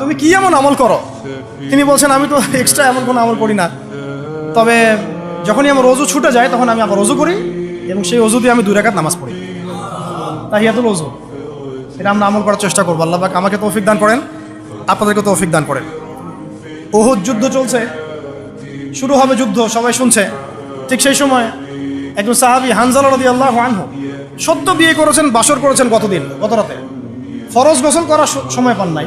তুমি কি এমন আমল করো? তিনি বলছেন, আমি তো এক্সট্রা এমন কোনো আমল করি না। তবে যখনই আমার অজু ছুটে যায়, তখন আমি আবার অজু করি এবং সেই অজু দিয়ে আমি দুই রাকাত নামাজ পড়ি। তাই তাহিয়াতুল অজু। এটা আমরা আমল করার চেষ্টা করব। আল্লাহ আমাকে তৌফিক দান করেন, আপনাদেরকে তৌফিক দান করেন। ওহুদ যুদ্ধ চলছে। শুরু হবে যুদ্ধ, সবাই শুনছে। ঠিক সেই সময় একজন সাহাবি হানজালা রদি আল্লাহ আনহু সদ্য বিয়ে করেছেন, বাসর করেছেন গতদিন গত রাতে। ফরজ গোসল করার সময় পান নাই।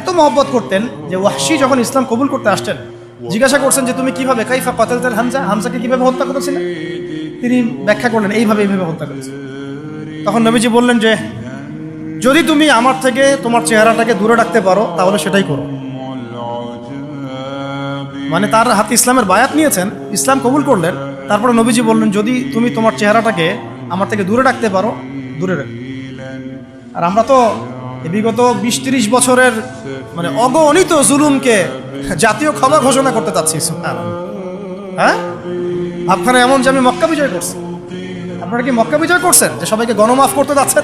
এত মহব্বত করতেন যে ওয়াহশি যখন ইসলাম কবুল করতে আসতেন জিজ্ঞাসা করছেন যে তুমি কীভাবে কাইফা কাতালতাল হামজা, হামজাকে কীভাবে হত্যা করেছিলেন তিনি ব্যাখ্যা করলেন, এইভাবে এইভাবে হত্যা করেছে। তখন নবীজি বললেন যে, যদি তুমি আমার থেকে তোমার চেহারাটাকে দূরে রাখতে পারো, তাহলে সেটাই করো। মানে তার হাতে ইসলামের বায়াত নিয়েছেন, ইসলাম কবুল করলেন। তারপরে নবীজি বললেন, যদি তুমি তোমার চেহারাটাকে আমার থেকে দূরে রাখতে পারো, দূরে আর আমরা তো বিগত বিশ তিরিশ বছরের মানে অগণিত জুলুমকে জাতীয় ক্ষমা ঘোষণা করতে চাচ্ছি হ্যাঁ? ভাবখানে এমন যে আমি মক্কা বিজয় করছি। আপনারা কি মক্কা বিজয় করছেন? যে সবাইকে গণমাফ করতে যাচ্ছেন?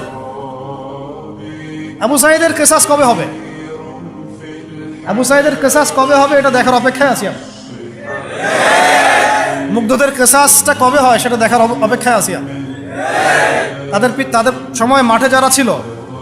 আবু সাইদের কেসাস কবে হবে? আবু সাইদের কেসাস কবে হবে এটা দেখার অপেক্ষায় আছি আমরা। মুগ্ধদের কেসাসটা কবে হয় সেটা দেখার অপ- অপেক্ষায় আছি আমরা। তাদের তাদের সময় মাঠে যারা ছিল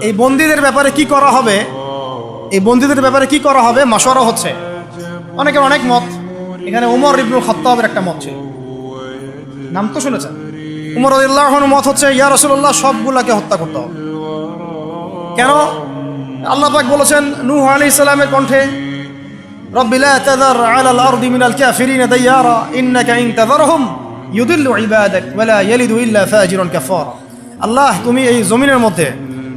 এই বন্দিদের ব্যাপারে কি করা হবে? এই বন্দিদের ব্যাপারে কি করা হবে? মাসোয়ারা হচ্ছে। অনেকের অনেক মত। এখানে উমর ইবনুল খত্তাবের একটা মত ছিল। নাম তো শুনেছেন? উমর আল্লাহর মত হচ্ছে, ইয়া রসুল্লাহ সবগুলাকে হত্যা করতে হবে। কেন? আল্লাহ পাক বলেছেন, নূহ আলী ইসলামের কণ্ঠে রব্বিলা তাদার আলাল আরদি মিনাল কাফিরিনা দাইয়ারা, ইন্নাকা ইন তাদারহুম ইউদিল্লু ইবাদাক ওয়ালা ইয়ালিদু ইল্লা ফাজিরুন কাফারা আল্লাহ, তুমি এই জমিনের মধ্যে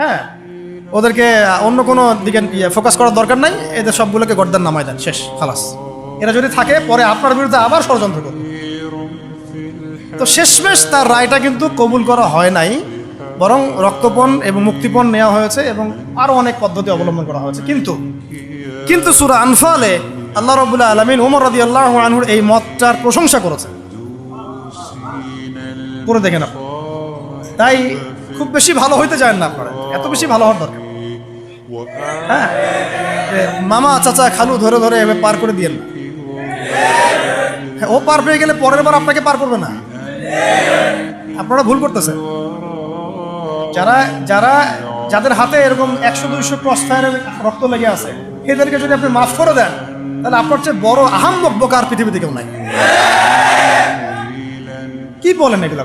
হ্যাঁ? ওদেরকে অন্য কোনো দিকে ফোকাস করার দরকার নাই। এদের সবগুলোকে গর্দান নামায় দেন, শেষ, খালাস। এরা যদি থাকে, পরে আপনার বিরুদ্ধে আবার ষড়যন্ত্র করবে। তো শেষমেশ তার রায়টা কিন্তু কবুল করা হয় নাই, বরং রক্তপণ এবং মুক্তিপণ নেওয়া হয়েছে এবং আরও অনেক পদ্ধতি অবলম্বন করা হয়েছে। কিন্তু কিন্তু সুরা আনফালে আল্লাহ রবুল্লাহ আলমিন উমর রদি আল্লাহ আনহুর এই মতটার প্রশংসা করেছে করে দেখেন তাই খুব বেশি ভালো হইতে চান না আপনারা। এত বেশি ভালো হওয়ার দরকার। হ্যাঁ? মামা চাচা খালু ধরে ধরে এভাবে পার করে দিয়েন। হ্যাঁ, ও পার পেয়ে গেলে পরের বার আপনাকে পার করবে না। আপনারা ভুল করতেছেন। যারা যারা যাদের হাতে এরকম একশো দুইশো ক্রস ফায়ারের রক্ত লেগে আছে এদেরকে যদি আপনি মাফ করে দেন তাহলে আপনার চেয়ে বড় আহাম বকবক আর পৃথিবীতে কেউ নাই। কি বলেন এগুলো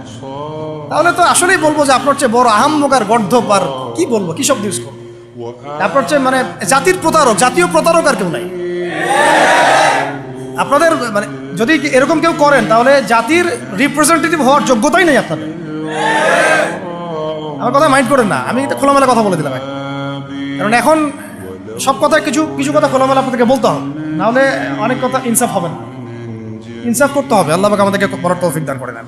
তাহলে তো আসলেই বলব যে আপনার চেয়ে বড় আহাম্মক আর গর্ধপ কি বলব? কি শব্দ ইউজ করব আপনার চেয়ে মানে জাতির প্রতারক, জাতীয় প্রতারক আর কেউ নাই। আপনাদের মানে যদি এরকম কেউ করেন, তাহলে জাতির রিপ্রেজেন্টেটিভ হওয়ার যোগ্যতাই নেই আপনাদের। আমার কথা মাইন্ড করেন না। আমি এটা খোলামেলা কথা বলে দিলাম কারণ এখন সব কথা কিছু কিছু কথা খোলামেলা আপনাদেরকে বলতে হবে। নাহলে অনেক কথা ইনসাফ হবে না। ইনসাফ করতে হবে। আল্লাহ আমাদেরকে বড় তৌফিক দান করে নেন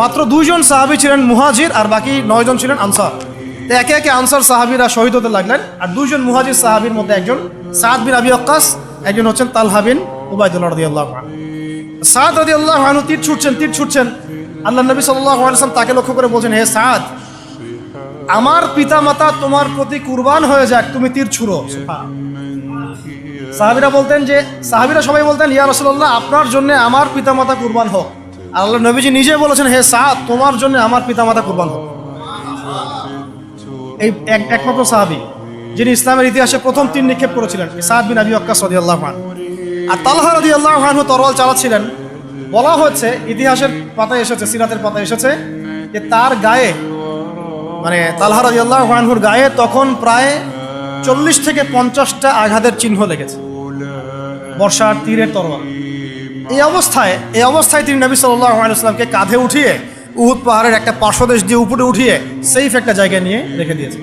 মাত্র দুইজন সাহাবি ছিলেন মুহাজির আর বাকি নয়জন ছিলেন আনসার। তো একে একে আনসার সাহাবিরা শহীদ হতে লাগলেন আর দুইজন মুহাজির সাহাবির মধ্যে একজন সাদ বিন আবি অক্কাস একজন হচ্ছেন তালহা বিন উবায়দুল্লাহ রদি আল্লাহ সাদ রদি আল্লাহ তীর ছুটছেন তীর ছুটছেন। আল্লাহ নবী সাল্লাহ আলাইসলাম তাকে লক্ষ্য করে বলছেন, হে সাদ, আমার পিতা মাতা তোমার প্রতি কুরবান হয়ে যাক, তুমি তীর ছুড়ো। সাহাবিরা বলতেন যে, সাহাবিরা সবাই বলতেন, ইয়া রসল্লাহ আপনার জন্য আমার পিতামাতা কুরবান হোক। আল্লাহ নবীজি নিজে বলেছেন, হে সাদ তোমার জন্য আমার পিতামাতা কুরবান হোক। এই এক- একমাত্র সাহাবি, যিনি ইসলামের ইতিহাসে প্রথম তিন নিক্ষেপ করেছিলেন সাদ বিন আবি অক্কাস রদি আল্লাহ খান আর তালহা রদি আল্লাহ তরোয়াল চালাচ্ছিলেন। বলা হচ্ছে ইতিহাসের পাতায় এসেছে, সিরাতের পাতায় এসেছে, যে তার গায়ে মানে তালহা রাজি আল্লাহ আনহুর গায়ে তখন প্রায় চল্লিশ থেকে পঞ্চাশটা আঘাতের চিহ্ন লেগেছে। বর্ষার তীরের তরোয়াল। এই অবস্থায় এই অবস্থায় তিনি নবী সাল্লাহ আলাইসলামকে কাঁধে উঠিয়ে উহুদ পাহাড়ের একটা পার্শ্বদেশ দিয়ে উপরে উঠিয়ে সেইফ একটা জায়গায় নিয়ে রেখে দিয়েছে।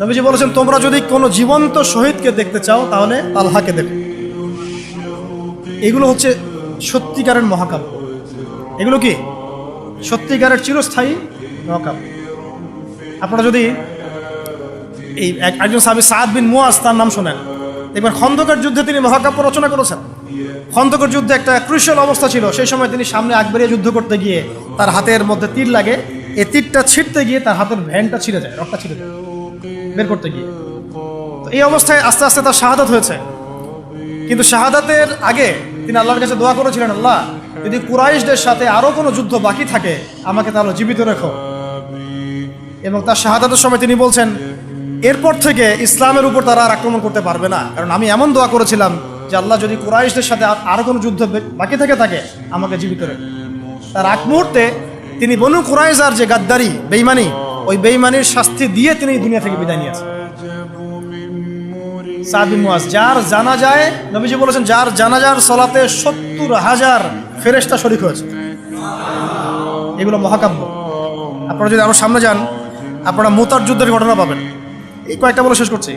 নবীজি বলেছেন, তোমরা যদি কোনো জীবন্ত শহীদকে দেখতে চাও, তাহলে তালহাকে দেখো। এগুলো হচ্ছে সত্যিকারের মহাকাব্য। এগুলো কি? সত্যিকারের চিরস্থায়ী মহাকাব্য। আপনারা যদি এই এক- একজন সাহাবি সাদ বিন মুয়াজ, তার নাম শোনেন। এবার খন্দকের যুদ্ধে তিনি মহাকাব্য রচনা করেছেন। খন্দকের যুদ্ধে একটা ক্রুশিয়াল অবস্থা ছিল। সেই সময় তিনি সামনে আগ বেরিয়ে যুদ্ধ করতে গিয়ে তার হাতের মধ্যে তীর লাগে। এই তীরটা ছিঁড়তে গিয়ে তার হাতের ভ্যানটা ছিঁড়ে যায় রক্তটা ছিঁড়ে যায় বের করতে গিয়ে। এই অবস্থায় আস্তে আস্তে তার শাহাদাত হয়েছে। কিন্তু শাহাদাতের আগে তিনি আল্লাহর কাছে দোয়া করেছিলেন, আল্লাহ, যদি কুরাইশদের সাথে আরও কোনো যুদ্ধ বাকি থাকে, আমাকে তাহলে জীবিত রেখো। এবং তার শাহাদাতের সময় তিনি বলছেন, এরপর থেকে ইসলামের উপর তারা আর আক্রমণ করতে পারবে না। কারণ আমি এমন দোয়া করেছিলাম যে আল্লাহ যদি কুরাইশদের সাথে আর- আরও কোনো যুদ্ধ বাকি থেকে থাকে, আমাকে জীবিত রেখো। তার আগ মুহূর্তে তিনি বনু কুরাইজার যে গাদ্দারি বেইমানি ওই বেইমানির শাস্তি দিয়ে তিনি দুনিয়া থেকে বিদায় নিয়েছেন। যার জানা যায় নবীজি বলেছেন, যার জানাজার সলাতে সত্তর হাজার ফেরেশতা শরিক হয়েছে। এগুলো মহাকাব্য। আপনারা যদি আরও সামনে যান, আপনারা মোতার যুদ্ধের ঘটনা পাবেন। এই কয়েকটা বলে শেষ করছি।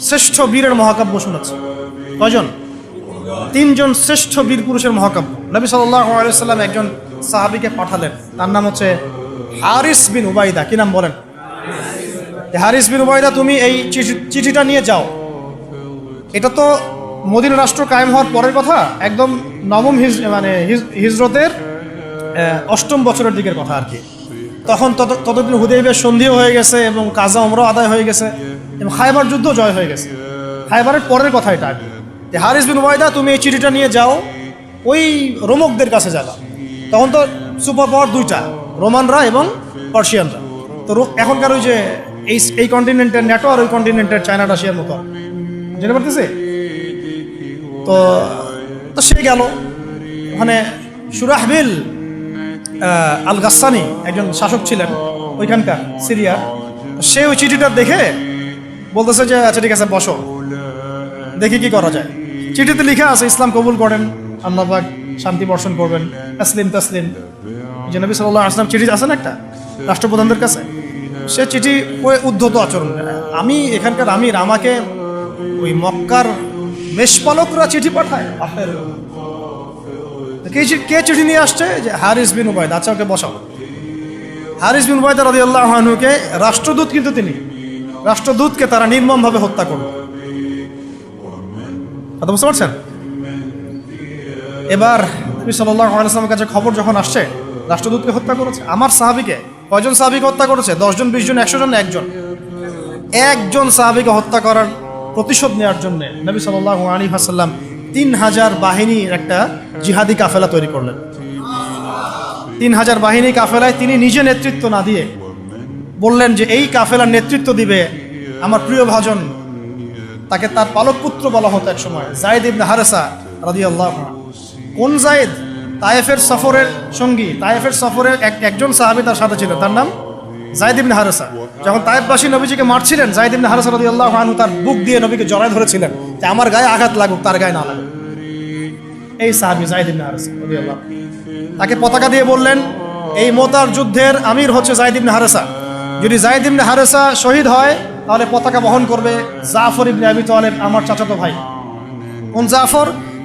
শ্রেষ্ঠ বীরের মহাকাব্য শোনাচ্ছি কয়জন? তিনজন শ্রেষ্ঠ বীর পুরুষের মহাকাব্য। নবী সাল্লাম একজন সাহাবিকে পাঠালেন। তার নাম হচ্ছে হারিস বিন উবাইদা কি নাম বলেন? হারিস বিন উবাইদা তুমি এই চিঠি- চিঠিটা নিয়ে যাও। এটা তো মদিনা রাষ্ট্র কায়েম হওয়ার পরের কথা, একদম নবম হিজ মানে হিজ- হিজরতের অষ্টম বছরের দিকের কথা আর কি। তখন তত ততদিন হুদেবের সন্ধিও হয়ে গেছে এবং কাজা অমরাও আদায় হয়ে গেছে এবং খাইবার যুদ্ধ জয় হয়ে গেছে। খাইবারের পরের কথা এটা। যে হারিস বিন ওয়াইদা তুমি এই চিঠিটা নিয়ে যাও, ওই রোমকদের কাছে যাবা। তখন তো সুপার পাওয়ার দুইটা, রোমানরা এবং পার্সিয়ানরা। তো এখনকার ওই যে এই এই কন্টিনেন্টের আর ওই কন্টিনেন্টের চায়না রাশিয়ার মতো জেনে পারতেছে? তো তো সে গেল। ওখানে সুরাহবিল আল গাসানি একজন শাসক ছিলেন ওইখানকার সিরিয়ার। সে ওই চিঠিটা দেখে বলতেছে যে আচ্ছা ঠিক আছে, বসো। দেখি কি করা যায়। চিঠিতে লেখা আছে, ইসলাম কবুল করেন আল্লাহবাক শান্তি বর্ষণ করবেন, তাসলিম তাসলিম। যে নবী সাল্লাহ আসলাম চিঠি আছে না একটা রাষ্ট্রপ্রধানদের কাছে। সে চিঠি ওই উদ্ধত আচরণ আমি এখানকার আমির, আমাকে ওই মক্কার মেষপালকরা চিঠি পাঠায়। আপনার কে কে চিঠি নিয়ে আসছে? যে হারিস বিন উবায়দ। আচ্ছা ওকে বসাও। হারিস বিন উবায়দ রাজি রাষ্ট্রদূত কিন্তু তিনি। রাষ্ট্রদূতকে তারা নির্মমভাবে হত্যা করল। কথা বুঝতে পারছেন? এবার নবী সাল্লাহ কাছে খবর যখন আসছে, রাষ্ট্রদূতকে হত্যা করেছে। আমার সাহাবিকে, কয়জন সাহাবিকে হত্যা করেছে? দশজন, বিশ জন, একশো জন, একজন। একজন সাহাবিকে হত্যা করার প্রতিশোধ নেওয়ার জন্য নবী সাল্লাহ আলী হাসাল্লাম তিন হাজার বাহিনীর একটা জিহাদি কাফেলা তৈরি করলেন। তিন হাজার বাহিনী কাফেলায় তিনি নিজে নেতৃত্ব না দিয়ে বললেন যে, এই কাফেলার নেতৃত্ব দিবে আমার প্রিয় ভাজন। তাকে তার পালক পুত্র বলা হতো এক সময় জায়দ ইবনে হারেসা রাদি আল্লাহ কোন জায়েদ? তায়েফের সফরের সঙ্গী। তায়েফের সফরের এক একজন সাহাবি তার সাথে ছিল তার নাম জায়দ ইবনে হারেসা, যখন তায়েফবাসী নবীজিকে মারছিলেন, জায়দ ইবনে হারেসা রাদি আল্লাহ আনহু তার বুক দিয়ে নবীকে জড়ায় ধরেছিলেন যে আমার গায়ে আঘাত লাগুক, তার গায়ে না লাগুক। এই সাহাবি জায়দ হারেসা তাকে পতাকা দিয়ে বললেন, এই মোতার যুদ্ধের আমির হচ্ছে জায়দ ইবনে হারেসা। যদি জায়দ ইবনে হারেসা শহীদ হয়, তাহলে পতাকা বহন করবে জাফর ইবনে আবি তালেব, আমার চাচাতো ভাই। কোন জাফর?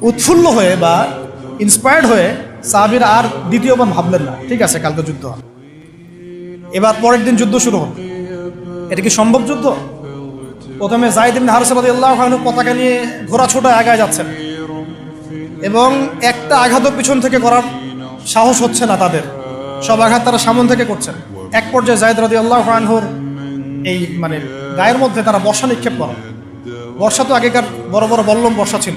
উৎফুল্ল হয়ে বা ইন্সপায়ার্ড হয়ে সাহাবির আর দ্বিতীয়বার ভাবলেন না। ঠিক আছে, কালকে যুদ্ধ এবার পরের দিন যুদ্ধ শুরু হল এটা কি সম্ভব যুদ্ধ? প্রথমে জাহিদিন হারসাবাদ আল্লাহ পতাকা নিয়ে ঘোড়া ছোটা আগায় যাচ্ছেন। এবং একটা আঘাতও পিছন থেকে করার সাহস হচ্ছে না তাদের। সব আঘাত তারা সামন থেকে করছেন। এক পর্যায়ে জায়দ রাদি আল্লাহ আনহুর এই মানে গায়ের মধ্যে তারা বর্ষা নিক্ষেপ করেন। বর্ষা তো আগেকার বড় বড় বল্লম বর্ষা ছিল।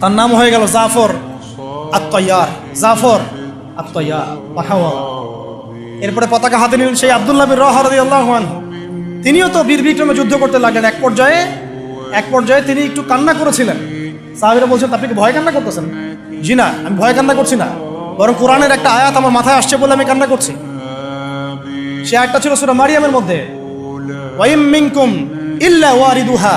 তার নাম হয়ে গেল জাফর আত্ময়ার জাফর আত্ময়ার এরপরে পতাকা হাতে নিলেন সেই আবদুল্লাহ বিন রহরদি তিনিও তো বীর বিক্রমে যুদ্ধ করতে লাগলেন। এক পর্যায়ে এক পর্যায়ে তিনি একটু কান্না করেছিলেন। সাহাবিরা বলছেন, আপনি কি ভয় কান্না করতেছেন? জি না, আমি ভয় কান্না করছি না। বরং কোরআনের একটা আয়াত আমার মাথায় আসছে বলে আমি কান্না করছি। সে আয়াতটা ছিল সুরা মারিয়ামের মধ্যে। ওয়াইম মিনকুম ইল্লা ওয়ারিদুহা।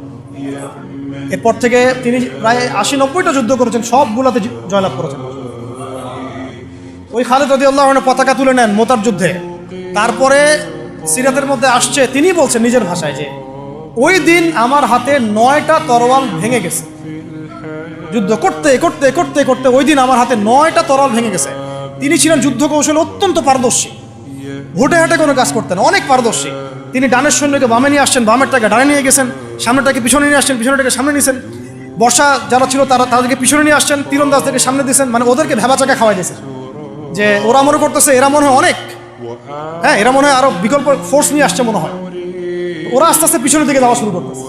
এরপর থেকে তিনি প্রায় আশি নব্বইটা যুদ্ধ করেছেন সবগুলোতে জয়লাভ করেছেন। ওই খালেদ রদি আল্লাহ পতাকা তুলে নেন মোতার যুদ্ধে। তারপরে সিরাতের মধ্যে আসছে, তিনি বলছেন নিজের ভাষায় যে, ওই দিন আমার হাতে নয়টা তরোয়াল ভেঙে গেছে। যুদ্ধ করতে করতে করতে করতে ওই দিন আমার হাতে নয়টা তরোয়াল ভেঙে গেছে। তিনি ছিলেন যুদ্ধ কৌশলে অত্যন্ত পারদর্শী। ভোটে হাটে কোনো কাজ করতেন অনেক পারদর্শী। তিনি ডানের সৈন্যকে বামে নিয়ে আসছেন বামের বামেরটাকে ডানে নিয়ে গেছেন। সামনেটাকে পিছনে নিয়ে আসছেন, পিছনেটাকে সামনে নিয়েছেন বর্ষা যারা ছিল তারা তাদেরকে পিছনে নিয়ে আসছেন, তীরন্দাজদেরকে সামনে দিয়েছেন মানে ওদেরকে ভেবা চাকা খাওয়াই দিয়েছেন। যে ওরা মনে করতেছে, এরা মনে হয় অনেক। হ্যাঁ এরা মনে হয় আরও বিকল্প ফোর্স নিয়ে আসছে মনে হয়। ওরা আস্তে আস্তে পিছনের দিকে যাওয়া শুরু করতেছে।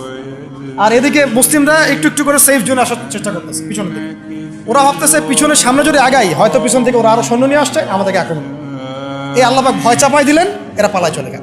আর এদিকে মুসলিমরা একটু একটু করে সেফ জোনে আসার চেষ্টা করতেছে, পিছনের দিকে। ওরা ভাবতেছে পিছনে সামনে যদি আগাই, হয়তো পিছন থেকে ওরা আরও সৈন্য নিয়ে আসছে, আমাদেরকে আক্রমণ। এই আল্লাহবাক ভয় চাপাই দিলেন, এরা পালায় চলে গেল।